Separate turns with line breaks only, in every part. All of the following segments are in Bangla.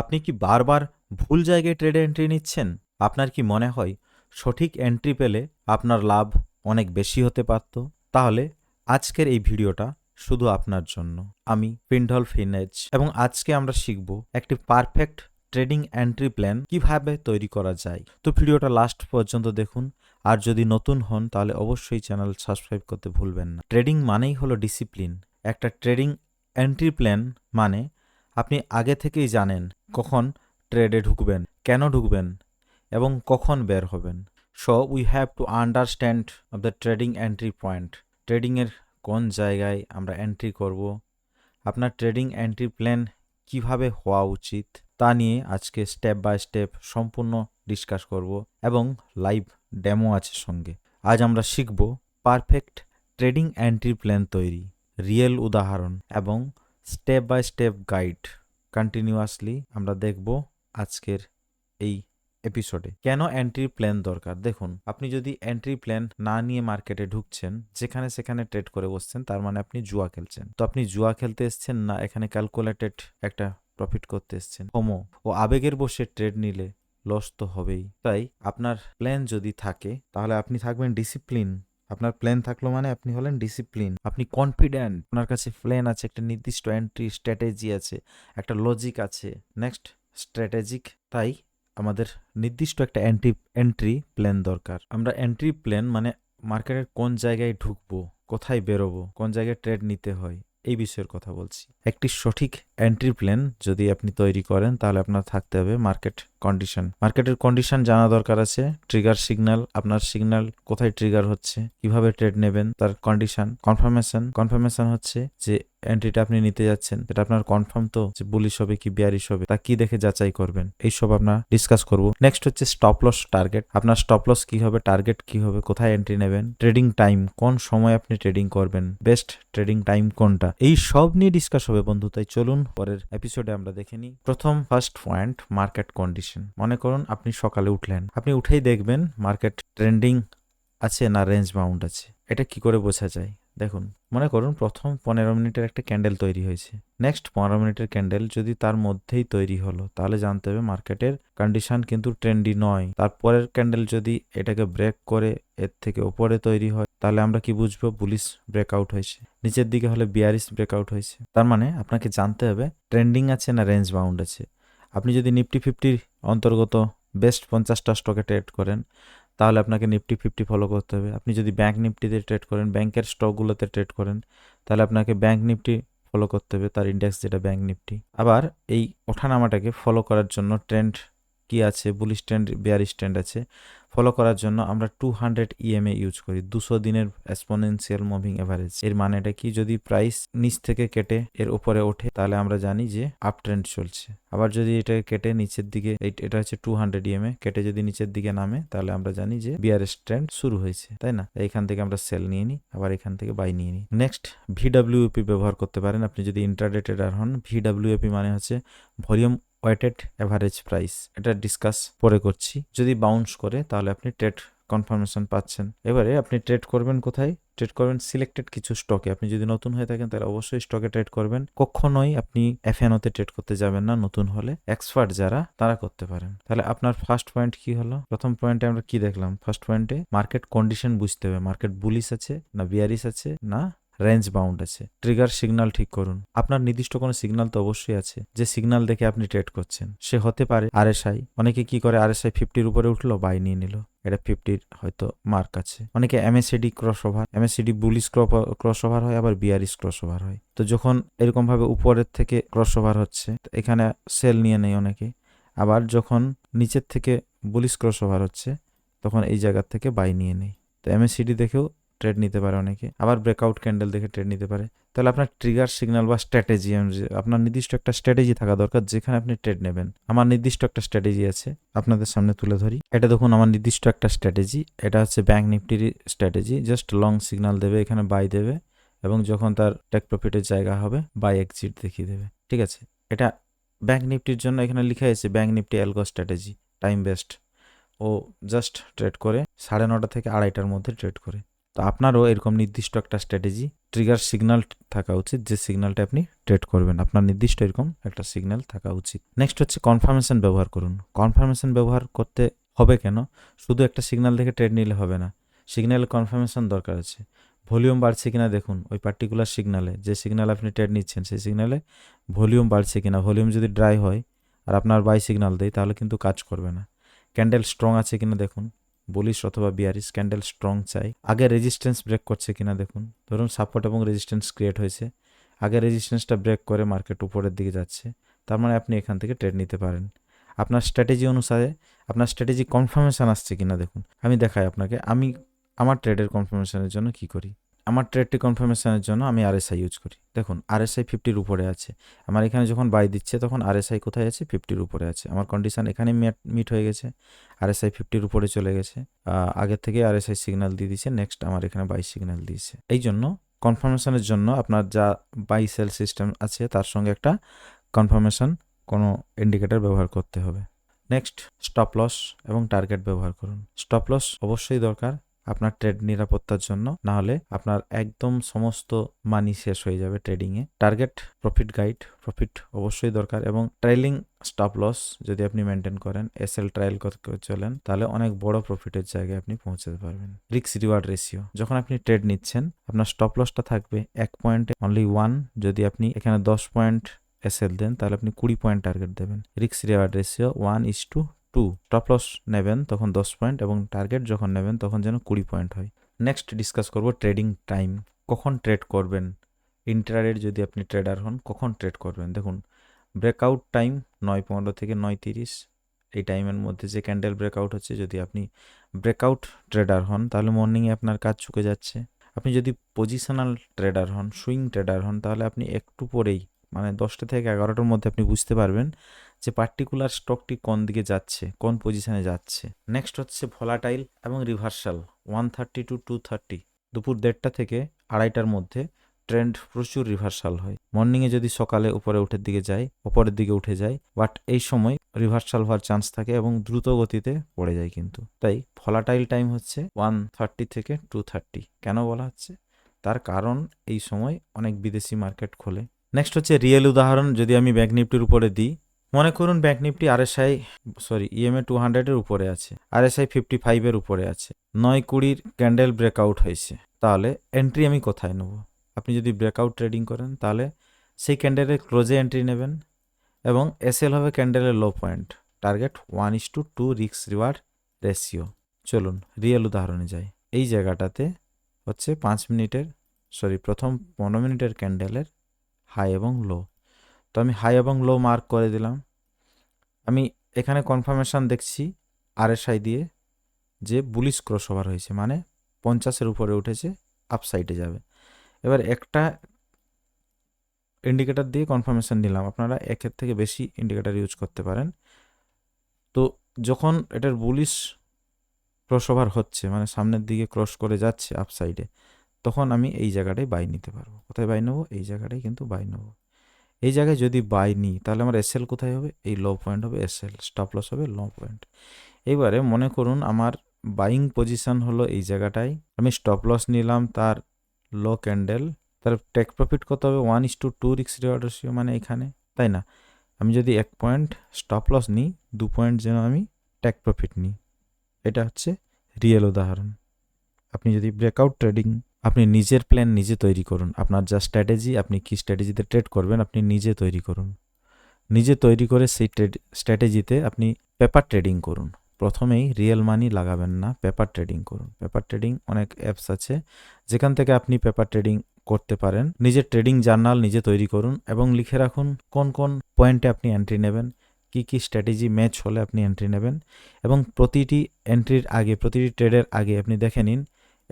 আপনি কি বারবার ভুল জায়গায় ট্রেড এন্ট্রি নিচ্ছেন? আপনার কি মনে হয় সঠিক এন্ট্রি পেলে আপনার লাভ অনেক বেশি হতে পারত? তাহলে আজকের এই ভিডিওটা শুধু আপনার জন্য। আমি পিন্ডল ফিনেজ এবং আজকে আমরা শিখব একটি পারফেক্ট ট্রেডিং এন্ট্রি প্ল্যান কীভাবে তৈরি করা যায়। তো ভিডিওটা লাস্ট পর্যন্ত দেখুন। আর যদি নতুন হন, তাহলে অবশ্যই চ্যানেল সাবস্ক্রাইব করতে ভুলবেন না। ট্রেডিং মানেই হলো ডিসিপ্লিন একটা ট্রেডিং এন্ট্রি প্ল্যান মানে আপনি আগে থেকেই জানেন কখন ট্রেডে ঢুকবেন, কেন ঢুকবেন এবং কখন বের হবেন। So we have to understand of the trading entry point ট্রেডিংয়ের কোন জায়গায় আমরা এন্ট্রি করব? আপনার ট্রেডিং এন্ট্রি প্ল্যান কীভাবে হওয়া উচিত? তা নিয়ে আজকে স্টেপ বাই স্টেপ সম্পূর্ণ ডিসকাস করব এবং লাইভ ডেমো আছে সঙ্গে। আজ আমরা শিখব পারফেক্ট ট্রেডিং এন্ট্রি প্ল্যান তৈরি রিয়েল উদাহরণ এবং step by step guide continuously আমরা দেখব আজকের এই এপিসোডে। কেন এন্ট্রি প্ল্যান দরকার? দেখুন, আপনি যদি এন্ট্রি প্ল্যান না নিয়ে মার্কেটে ঢুকছেন, যেখানে সেখানে ট্রেড করে বসছেন, তার মানে আপনি জুয়া খেলছেন। তো আপনি জুয়া খেলতে এসছেন না, এখানে ক্যালকুলেটেড একটা প্রফিট করতে এসছেন। হোমো ও আবেগের বসে ট্রেড নিলে লস তো হবেই। তাই আপনার প্ল্যান যদি থাকে, তাহলে আপনি থাকবেন ডিসিপ্লিন আপনার প্ল্যান থাকল মানে আপনি হলেন ডিসিপ্লিন আপনি কনফিডেন্ট আপনার কাছে প্ল্যান আছে, একটা নির্দিষ্ট এন্ট্রি স্ট্র্যাটেজি আছে, একটা লজিক আছে নেক্সট স্ট্র্যাটেজিক তাই আমাদের নির্দিষ্ট একটা এন্ট্রি এন্ট্রি প্ল্যান দরকার। আমরা এন্ট্রি প্ল্যান মানে মার্কেটের কোন জায়গায় ঢুকবো, কোথায় বেরোবো, কোন জায়গায় ট্রেড নিতে হয়, এই বিষয়ের কথা বলছি। একটি সঠিক এন্ট্রি প্ল্যান যদি আপনি তৈরি করেন, তাহলে আপনার থাকতে হবে মার্কেট কন্ডিশন মার্কেটের কন্ডিশন জানা দরকার আছে। ট্রিগার সিগন্যাল আপনার সিগন্যাল কোথায় ট্রিগার হচ্ছে, কীভাবে ট্রেড নেবেন, তার কন্ডিশন কনফার্মেশন কনফার্মেশন হচ্ছে যে এন্ট্রিটা আপনি নিতে যাচ্ছেন। এটা আপনার কনফার্ম তো যে বুলিশ হবে কি বিয়ারিশ হবে, তা কি দেখে যাচাই করবেন, এইসব আমরা ডিসকাস করব। নেক্সট হচ্ছে স্টপ লস টার্গেট আপনার স্টপ লস কি হবে টার্গেট কি হবে, কোথায় এন্ট্রি নেবেন ট্রেডিং টাইম কোন সময় আপনি ট্রেডিং করবেন বেস্ট ট্রেডিং টাইম কোনটা, এই সব নিয়ে ডিসকাস হবে বন্ধু। তাই চলুন, পরের এপিসোডে আমরা দেখে নিই। প্রথম ফার্স্ট পয়েন্ট মার্কেট কন্ডিশন মনে করুন আপনি সকালে উঠলেন। আপনি উঠেই দেখবেন মার্কেট ট্রেন্ডিং আছে না রেঞ্জ বাউন্ড আছে। এটা কি করে বোঝা যায়? দেখুন, মনে করুন প্রথম পনেরো মিনিটের একটা ক্যান্ডেল তৈরি হয়েছে। নেক্সট পনেরো মিনিটের ক্যান্ডেল যদি তার মধ্যেই তৈরি হলো, তাহলে জানতে হবে মার্কেটের কন্ডিশন কিন্তু ট্রেন্ডি নয়। তারপরের ক্যান্ডেল যদি এটাকে ব্রেক করে, এর থেকে ওপরে তৈরি হয়, তাহলে আমরা কি বুঝব? বুলিশ ব্রেকআউট হয়েছে। নিচের দিকে হলে বিয়ারিশ ব্রেকআউট হয়েছে। তার মানে আপনাকে জানতে হবে ট্রেন্ডিং আছে না রেঞ্জ বাউন্ড আছে। আপনি যদি নিফটি ফিফটির অন্তর্গত বেস্ট পঞ্চাশটা স্টকে ট্রেড করেন, তাহলে আপনাকে নিফটি ফিফটি ফলো করতে হবে। আপনি যদি ব্যাঙ্ক নিফটিতে ট্রেড করেন, ব্যাংকের স্টকগুলোতে ট্রেড করেন, তাহলে আপনাকে ব্যাঙ্ক নিফটি ফলো করতে হবে, তার ইন্ডেক্স যেটা ব্যাঙ্ক নিফটি। আবার এই ওঠানামাটাকে ফলো করার জন্য ট্রেন্ড কি আছে বুলিশ স্ট্যান্ড বেয়ারিশ স্ট্যান্ড আছে ফলো করার জন্য আমরা টু হান্ড্রেড ইএমএ ইউজ করি, দুশো দিনের এক্সপোনেনশিয়াল মুভিং এভারেজ এর মানেটা কি? যদি প্রাইস নিচ থেকে কেটে এর উপরে ওঠে, তাহলে আমরা জানি যে আপ ট্রেন্ড চলছে। আবার যদি এটা কেটে নিচের দিকে এটা হচ্ছে টু হান্ড্রেড ইএমএ কেটে যদি নিচের দিকে নামে, তাহলে আমরা জানি যে বিআরএস ট্রেন্ড শুরু হয়েছে, তাই না? এইখান থেকে আমরা সেল নিয়ে নিই, আবার এখান থেকে বাই নিয়ে নিই। নেক্সট ভিডাব্লিউপি ব্যবহার করতে পারেন। আপনি যদি ইন্টারডে ট্রেডার হন ভিডাব্লিউপি মানে হচ্ছে ভলিউম ওয়েটেড অ্যাভারেজ প্রাইস এটা ডিসকাস পরে করছি। যদি বাউন্স করে, তাহলে আপনি ট্রেড কনফার্মেশন পাচ্ছেন। এবারে আপনি ট্রেড করবেন কোথায়? ট্রেড করবেন সিলেক্টেড কিছু স্টকে আপনি যদি নতুন হয়ে থাকেন, তাহলে অবশ্যই স্টকে ট্রেড করবেন। কখনোই আপনি এফএনওতে ট্রেড করতে যাবেন না, নতুন হলে। এক্সপার্ট যারা, তারা করতে পারেন। তাহলে আপনার ফার্স্ট পয়েন্ট কি হলো? প্রথম পয়েন্টে আমরা কি দেখলাম? ফার্স্ট পয়েন্টে মার্কেট কন্ডিশন বুঝতে হবে। মার্কেট বুলিশ আছে না বিয়ারিশ আছে না রেঞ্জ বাউন্ড আছে। ট্রিগার সিগনাল ঠিক করুন। আপনার নির্দিষ্ট কোনো সিগনাল তো অবশ্যই আছে। যে সিগন্যাল দেখে আপনি ট্রেড করছেন, সে হতে পারে আরএসআই অনেকে কি করে আর আরএসআই ফিফটির উপরে উঠল বাই নিয়ে নিল। এটা ফিফটির হয়তো মার্ক আছে। অনেকে MACD cross over MACD bullish cross over হয়, আবার বিয়ারিশ ক্রস ওভার হয়। তো যখন এরকমভাবে উপরের থেকে ক্রস ওভার হচ্ছে এখানে সেল নিয়ে নেয় অনেকে। আবার যখন নিচের থেকে বুলিশ ক্রস ওভার হচ্ছে, তখন এই জায়গার থেকে বাই নিয়ে নেই তো এমএসিডি দেখেও ট্রেড নিতে পারে অনেকে। আবার ব্রেকআউট ক্যান্ডেল দেখে ট্রেড নিতে পারে। তাহলে আপনার ট্রিগার সিগন্যাল বা স্ট্র্যাটেজি আপনার নির্দিষ্ট একটা স্ট্র্যাটেজি থাকা দরকার, যেখানে আপনি ট্রেড নেবেন। আমার নির্দিষ্ট একটা স্ট্র্যাটেজি আছে, আপনাদের সামনে তুলে ধরি। এটা দেখুন, আমার নির্দিষ্ট একটা স্ট্র্যাটেজি এটা হচ্ছে ব্যাঙ্ক নিফটির স্ট্র্যাটেজি জাস্ট লং সিগন্যাল দেবে, এখানে বাই দেবে এবং যখন তার টেক প্রফিটের জায়গা হবে বাই এক্সিট দেখিয়ে দেবে। ঠিক আছে? এটা ব্যাঙ্ক নিফটির জন্য এখানে লেখা আছে bank nifty algo strategy time best ও জাস্ট ট্রেড করে সাড়ে নটা থেকে আড়াইটার মধ্যে ট্রেড করে। তো আপনারও এরকম নির্দিষ্ট একটা স্ট্র্যাটেজি ট্রিগার সিগনাল থাকা উচিত, যে সিগন্যালটা আপনি ট্রেড করবেন। আপনার নির্দিষ্ট এরকম একটা সিগন্যাল থাকা উচিত। নেক্সট হচ্ছে কনফার্মেশন ব্যবহার করুন। কনফার্মেশন ব্যবহার করতে হবে কেন? শুধু একটা সিগন্যাল দেখে ট্রেড নিলে হবে না। সিগন্যালের কনফার্মেশন দরকার আছে। ভলিউম বাড়ছে কিনা দেখুন, ওই পার্টিকুলার সিগনালে যে সিগন্যাল আপনি ট্রেড নিচ্ছেন, সেই সিগন্যালে ভলিউম বাড়ছে কিনা। ভলিউম যদি ড্রাই হয় আর আপনার বাই সিগন্যাল দেয়, তাহলে কিন্তু কাজ করবে না। ক্যান্ডেল স্ট্রং আছে কিনা দেখুন। বলিশ অথবা বিয়ারিশ ক্যান্ডেল স্ট্রং চাই। আগে রেজিস্ট্যান্স ব্রেক করছে কিনা দেখুন। ধরুন সাপোর্ট এবং রেজিস্ট্যান্স ক্রিয়েট হয়েছে। আগে রেজিস্ট্যান্সটা ব্রেক করে মার্কেট উপরের দিকে যাচ্ছে। তার মানে আপনি এখান থেকে ট্রেড নিতে পারেন। আপনার স্ট্র্যাটেজি অনুসারে আপনার স্ট্র্যাটেজি কনফার্মেশান আসছে কিনা দেখুন। আমি দেখাই আপনাকে, আমি আমার ট্রেডের কনফার্মেশানের জন্য কি করি। আমার ট্রেডটি কনফার্মেশনের জন্য আমি আরএসআই ইউজ করি। দেখুন আরএসআই ফিফটির উপরে আছে। আমার এখানে যখন বাই দিচ্ছে, তখন আরএসআই কোথায় আছে? ফিফটির উপরে আছে। আমার কন্ডিশন এখানে মিট হয়ে গেছে। আরএসআই ফিফটির উপরে চলে গেছে। আগের থেকে আরএসআই সিগন্যাল দিয়ে দিয়েছে নেক্সট আমার এখানে বাই সিগন্যাল দিয়েছে। এই জন্য কনফার্মেশনের জন্য আপনার যা বাই সেল সিস্টেম আছে, তার সঙ্গে একটা কনফার্মেশন কোনো ইন্ডিকেটর ব্যবহার করতে হবে। নেক্সট স্টপ লস এবং টার্গেট ব্যবহার করুন। স্টপ লস অবশ্যই দরকার। আপনার ট্রেড নিরাপত্তার জন্য না হলে আপনার একদম সমস্ত মানি শেষ হয়ে যাবে ট্রেডিংয়ে টার্গেট প্রফিট গাইড প্রফিট অবশ্যই দরকার এবং ট্রেলিং স্টপ লস যদি আপনি মেনটেন করেন এসএল ট্রায়াল করে চলেন, তাহলে অনেক বড় প্রফিটের জায়গায় আপনি পৌঁছাতে পারবেন। রিক্স রিওয়ার্ড রেশিও যখন আপনি ট্রেড নিচ্ছেন, আপনার স্টপ লসটা থাকবে এক পয়েন্টে অনলি ওয়ান যদি আপনি এখানে দশ পয়েন্ট এসএল দেন, তাহলে আপনি কুড়ি পয়েন্ট টার্গেট দেবেন। রিক্স reward ratio one is to two stop loss নেবেন তখন দশ পয়েন্ট এবং টার্গেট যখন নেবেন তখন যেন কুড়ি পয়েন্ট হয়। নেক্সট ডিসকাস করব ট্রেডিং টাইম কখন ট্রেড করবেন? ইন্টারডের যদি আপনি ট্রেডার হন, কখন ট্রেড করবেন? দেখুন ব্রেকআউট টাইম নয় পনেরো থেকে নয় তিরিশ, এই টাইমের মধ্যে যে ক্যান্ডেল ব্রেকআউট হচ্ছে, যদি আপনি ব্রেকআউট ট্রেডার হন, তাহলে মর্নিংয়ে আপনার কাজ চুকে যাচ্ছে। আপনি যদি পজিশনাল ট্রেডার হন সুইং ট্রেডার হন, তাহলে আপনি একটু পরেই মানে দশটা থেকে এগারোটার মধ্যে আপনি বুঝতে পারবেন যে পার্টিকুলার স্টকটি কোন দিকে যাচ্ছে, কোন পজিশনে যাচ্ছে। নেক্সট হচ্ছে ভলাটাইল এবং reversal one thirty to two thirty দুপুর দেড়টা থেকে আড়াইটার মধ্যে ট্রেন্ড প্রচুর রিভার্সাল হয়। মর্নিংয়ে যদি সকালে উপরে উঠের দিকে যায় উপরের দিকে উঠে যায় বাট এই সময় রিভার্সাল হওয়ার চান্স থাকে এবং দ্রুত গতিতে পড়ে যায় কিন্তু। তাই ভলাটাইল টাইম হচ্ছে ওয়ান থার্টি থেকে টু থার্টি কেন বলা হচ্ছে? তার কারণ এই সময় অনেক বিদেশি মার্কেট খোলে। নেক্সট হচ্ছে রিয়েল উদাহরণ, যদি আমি ব্যাঙ্ক নিফটির উপরে দিই। মনে করুন bank Nifty RSI sorry EMA two হান্ড্রেডের উপরে আছে আরএসআই ফিফটি ফাইভের উপরে আছে। নয় কুড়ির ক্যান্ডেল ব্রেকআউট হয়েছে। তাহলে এন্ট্রি আমি কোথায় নেব? আপনি যদি ব্রেকআউট ট্রেডিং করেন, তাহলে সেই ক্যান্ডেলের ক্লোজে এন্ট্রি নেবেন এবং এসএল হবে ক্যান্ডেলের low point target one is to two রিক্স রিওয়ার্ড রেশিও চলুন রিয়েল উদাহরণে যাই। এই জায়গাটাতে হচ্ছে পাঁচ মিনিটের সরি প্রথম পনেরো মিনিটের ক্যান্ডেলের হাই এবং লো তো আমি হাই এবং লো মার্ক করে দিলাম। আমি এখানে কনফার্মেশন দেখছি আরএসআই দিয়ে যে বুলিশ ক্রস ওভার হয়েছে মানে পঞ্চাশের উপরে উঠেছে আপ সাইডে যাবে। এবার একটা ইন্ডিকেটর দিয়ে কনফার্মেশন নিলাম। আপনারা একের থেকে বেশি ইন্ডিকেটর ইউজ করতে পারেন। তো যখন এটার বুলিশ ক্রস ওভার হচ্ছে মানে সামনের দিকে ক্রস করে যাচ্ছে আপ সাইডে তখন আমি এই জায়গাটায় বাই নিতে পারব। কোথায় বাই নেব? এই জায়গাটায় কিন্তু বাই নেব। এই জায়গায় যদি বাই নিই, তাহলে আমার এসএল কোথায় হবে? এই লো পয়েন্ট হবে এসএল স্টপ লস হবে লো পয়েন্ট এবারে মনে করুন আমার বাইং পজিশন হলো এই জায়গাটায় আমি স্টপ লস নিলাম, তার লো ক্যান্ডেল তার টেক প্রফিট কত হবে? ওয়ান ইস টু টু রিক্স রিওয়ার্ড রেশিও মানে এখানে। তাই না? আমি যদি এক পয়েন্ট স্টপ লস নিই, দু পয়েন্ট যেন আমি টেক প্রফিট নিই। এটা হচ্ছে রিয়েল উদাহরণ। আপনি যদি ব্রেকআউট ট্রেডিং আপনি নিজের প্ল্যান নিজে তৈরি করুন। আপনার যা স্ট্র্যাটেজি আপনি কী স্ট্র্যাটেজিতে ট্রেড করবেন, আপনি নিজে তৈরি করুন। নিজে তৈরি করে সেই ট্রেড স্ট্র্যাটেজিতে আপনি পেপার ট্রেডিং করুন। প্রথমেই রিয়েল মানি লাগাবেন না পেপার ট্রেডিং করুন। পেপার ট্রেডিং অনেক অ্যাপস আছে, যেখান থেকে আপনি পেপার ট্রেডিং করতে পারেন। নিজের ট্রেডিং জার্নাল নিজে তৈরি করুন এবং লিখে রাখুন কোন কোন পয়েন্টে আপনি এন্ট্রি নেবেন, কি কি স্ট্র্যাটেজি ম্যাচ হলে আপনি এন্ট্রি নেবেন এবং প্রতিটি এন্ট্রির আগে, প্রতিটি ট্রেডের আগে আপনি দেখে নিন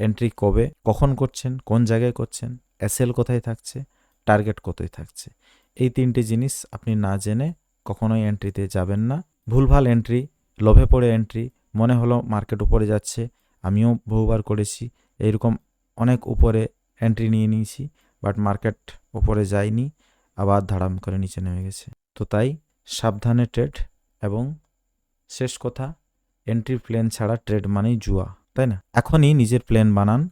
এন্ট্রি কবে, কখন করছেন, কোন জায়গায় করছেন এসএল কোথায় থাকছে টার্গেট কোথায় থাকছে। এই তিনটি জিনিস আপনি না জেনে কখনোই এন্ট্রিতে যাবেন না। ভুলভাল এন্ট্রি লোভে পড়ে এন্ট্রি মনে হলো মার্কেট উপরে যাচ্ছে, আমিও বহুবার করেছি, এইরকম অনেক উপরে এন্ট্রি নিয়ে নিয়েছি বাট মার্কেট উপরে যায়নি আবার ধাড়াম করে নিচে নেমে গেছে। তো তাই সাবধানে ট্রেড এবং শেষ কথা এন্ট্রি প্লেন ছাড়া ট্রেড মানেই জুয়া। তাই না? এখনই নিজের প্ল্যান বানান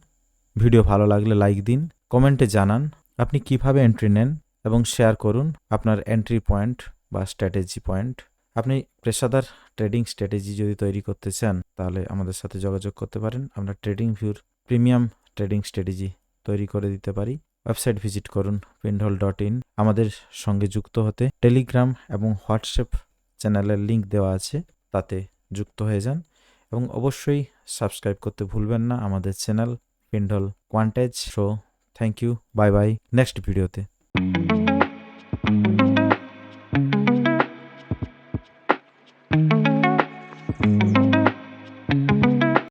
ভিডিও ভালো লাগলে লাইক দিন কমেন্টে জানান আপনি কীভাবে এন্ট্রি নেন এবং শেয়ার করুন আপনার এন্ট্রি পয়েন্ট বা স্ট্র্যাটেজি পয়েন্ট আপনি পেশাদার ট্রেডিং স্ট্র্যাটেজি যদি তৈরি করতে চান, তাহলে আমাদের সাথে যোগাযোগ করতে পারেন। আমরা ট্রেডিং ভিউর প্রিমিয়াম ট্রেডিং স্ট্র্যাটেজি তৈরি করে দিতে পারি। ওয়েবসাইট ভিজিট করুন পিন্ডল ডট ইন আমাদের সঙ্গে যুক্ত হতে টেলিগ্রাম এবং হোয়াটসঅ্যাপ চ্যানেলের লিংক দেওয়া আছে, তাতে যুক্ত হয়ে যান। এবং অবশ্যই সাবস্ক্রাইব করতে ভুলবেন না আমাদের চ্যানেল পিন্ডল কোয়ান্টেজ show thank you bye bye next ভিডিওতে